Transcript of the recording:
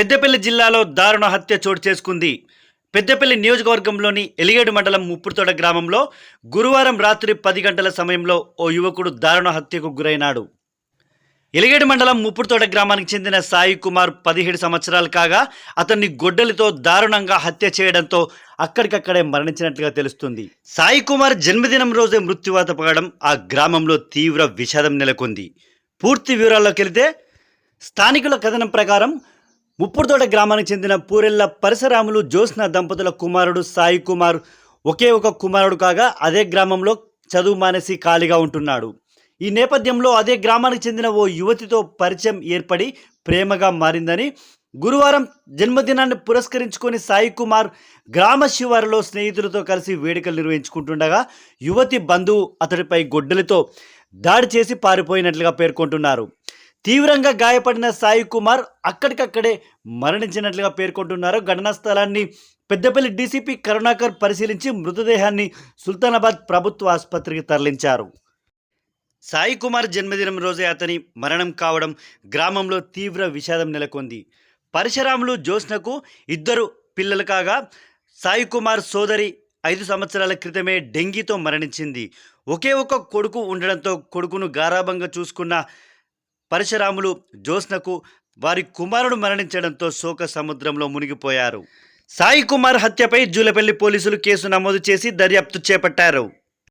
పెద్దపల్లి జిల్లాలో దారుణ హత్య చోటు చేసుకుంది. పెద్దపల్లి నియోజకవర్గంలోని ఎలిగేడు మండలం ముప్పుడుతోట గ్రామంలో గురువారం రాత్రి పది గంటల సమయంలో ఓ యువకుడు దారుణ హత్యకు గురైనాడు. ఎలిగేడు మండలం ముప్పుడుతోట గ్రామానికి చెందిన సాయి కుమార్ పదిహేడు సంవత్సరాలు కాగా అతన్ని గొడ్డలితో దారుణంగా హత్య చేయడంతో అక్కడికక్కడే మరణించినట్లుగా తెలుస్తుంది. సాయి కుమార్ జన్మదినం రోజే మృత్యువాత పడడం ఆ గ్రామంలో తీవ్ర విషాదం నెలకొంది. పూర్తి వివరాల్లోకి వెళితే స్థానికుల కథనం ప్రకారం ముప్పుడుతోట గ్రామానికి చెందిన పూరెల్ల పరశురాములు జ్యోత్స్న దంపతుల కుమారుడు సాయి కుమార్ ఒకే ఒక కుమారుడు కాగా అదే గ్రామంలో చదువు మానేసి ఖాళీగా ఉంటున్నాడు. ఈ నేపథ్యంలో అదే గ్రామానికి చెందిన ఓ యువతితో పరిచయం ఏర్పడి ప్రేమగా మారిందని గురువారం జన్మదినాన్ని పురస్కరించుకొని సాయి కుమార్ గ్రామ శివారులో స్నేహితులతో కలిసి వేడుకలు నిర్వహించుకుంటుండగా యువతి బంధువు అతడిపై గొడ్డలితో దాడి చేసి పారిపోయినట్లుగా పేర్కొంటున్నారు. తీవ్రంగా గాయపడిన సాయి కుమార్ అక్కడికక్కడే మరణించినట్లుగా పేర్కొంటున్నారు. ఘటనా స్థలాన్ని పెద్దపల్లి డీసీపీ కరుణాకర్ పరిశీలించి మృతదేహాన్ని సుల్తానాబాద్ ప్రభుత్వ ఆసుపత్రికి తరలించారు. సాయి కుమార్ జన్మదినం రోజే అతని మరణం కావడం గ్రామంలో తీవ్ర విషాదం నెలకొంది. పరశురాములు జ్యోత్స్నకు ఇద్దరు పిల్లలు కాగా సాయి కుమార్ సోదరి ఐదు సంవత్సరాల క్రితమే డెంగీతో మరణించింది. ఒకే ఒక కొడుకు ఉండడంతో కొడుకును గారాభంగా చూసుకున్న పరశురాములు జ్యోత్స్నకు వారి కుమారుడు మరణించడంతో శోక సముద్రంలో మునిగిపోయారు. సాయి కుమార్ హత్యపై జూలపల్లి పోలీసులు కేసు నమోదు చేసి దర్యాప్తు చేపట్టారు.